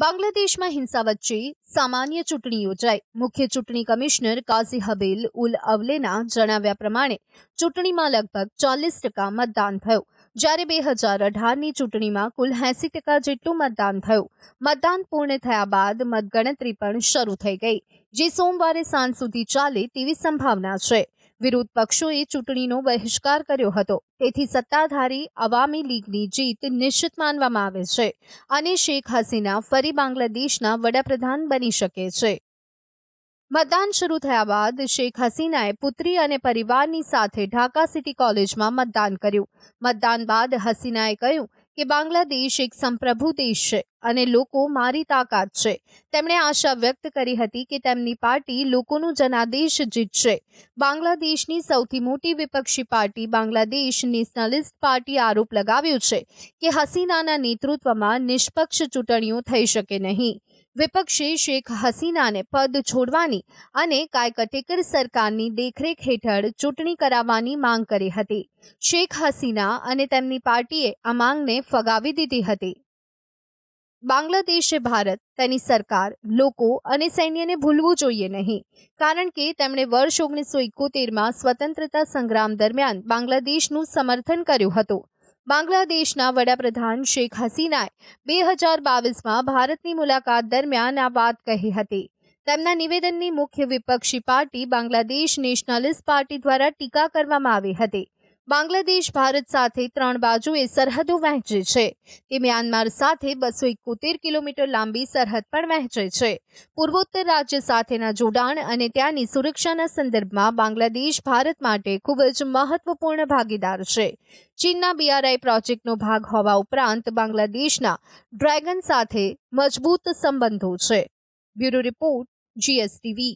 બાંગ્લાદેશમાં હિંસા વચ્ચે સામાન્ય ચૂંટણી યોજાઈ. મુખ્ય ચૂંટણી કમિશનર કાઝી હબીલ ઉલ અવલેના જણાવ્યા પ્રમાણે ચૂંટણીમાં લગભગ ચાલીસ ટકા મતદાન થયું. જ્યારે બે હજાર અઢારની ચૂંટણીમાં કુલ એંસી ટકા જેટલું મતદાન થયું. મતદાન પૂર્ણ થયા બાદ મતગણતરી પણ શરૂ થઈ ગઈ, જે સોમવારે સાંજ સુધી ચાલે તેવી સંભાવના છે. વિરોધ પક્ષોએ ચૂંટણીનો બહિષ્કાર કર્યો હતો. તેથી સત્તાધારી અવામી લીગની જીત નિશ્ચિત માનવામાં આવે છે અને શેખ હસીના ફરી બાંગ્લાદેશના વડાપ્રધાન બની શકે છે. મતદાન શરૂ થયા બાદ શેખ હસીનાએ પુત્રી અને પરિવારની સાથે ઢાકા સિટી કોલેજમાં મતદાન કર્યું. મતદાન બાદ હસીનાએ કહ્યું કે બાંગ્લાદેશ એક સંપ્રભુ દેશ છે અને લોકો મારી તાકાત છે. તેમણે આશા વ્યક્ત કરી હતી કે તેમની પાર્ટી લોકોનું જનાદેશ જીતશે બાંગ્લાદેશની સૌથી મોટી વિપક્ષી પાર્ટી બાંગ્લાદેશ નેશનલિસ્ટ પાર્ટી આરોપ લગાવ્યો છે કે હસીનાના નેતૃત્વમાં નિષ્પક્ષ ચૂંટણીઓ થઈ શકે નહીં. વિપક્ષે શેખ હસીનાને પદ છોડવાની અને કાયકટેકર સરકારની દેખરેખ હેઠળ ચૂંટણી કરાવવાની માંગ કરી હતી. શેખ હસીના અને તેમની પાર્ટીએ આ માંગને ફગાવી દીધી હતી. બાંગ્લાદેશે, ભારત, તેની સરકાર, લોકો અને સૈન્યને ભૂલવું જોઈએ નહીં. કારણ કે તેમણે વર્ષ ઓગણીસો એકોતેરમાં સ્વતંત્રતા સંગ્રામ દરમિયાન બાંગ્લાદેશનું સમર્થન કર્યું હતું. બાંગ્લાદેશના વડાપ્રધાન શેખ હસીનાએ બે હજાર બાવીસમાં ભારતની મુલાકાત દરમિયાન આ વાત કહી હતી. તેમના નિવેદનની મુખ્ય વિપક્ષી પાર્ટી બાંગ્લાદેશ નેશનલિસ્ટ પાર્ટી દ્વારા ટીકા કરવામાં આવી હતી. બાંગ્લાદેશ, ભારત સાથે ત્રણ બાજુએ સરહદો વહેંચે છે. તે મ્યાનમાર સાથે બસો એકોતેર કિલોમીટર લાંબી સરહદ પણ વહેંચે છે. પૂર્વોત્તર રાજ્ય સાથેના જોડાણ અને ત્યાંની સુરક્ષાના સંદર્ભમાં બાંગ્લાદેશ, ભારત માટે ખૂબ જ મહત્વપૂર્ણ ભાગીદાર છે. ચીનના બીઆરઆઈ પ્રોજેક્ટનો ભાગ હોવા ઉપરાંત બાંગ્લાદેશના ડ્રેગન સાથે મજબૂત સંબંધો છે. Bureau report GSTV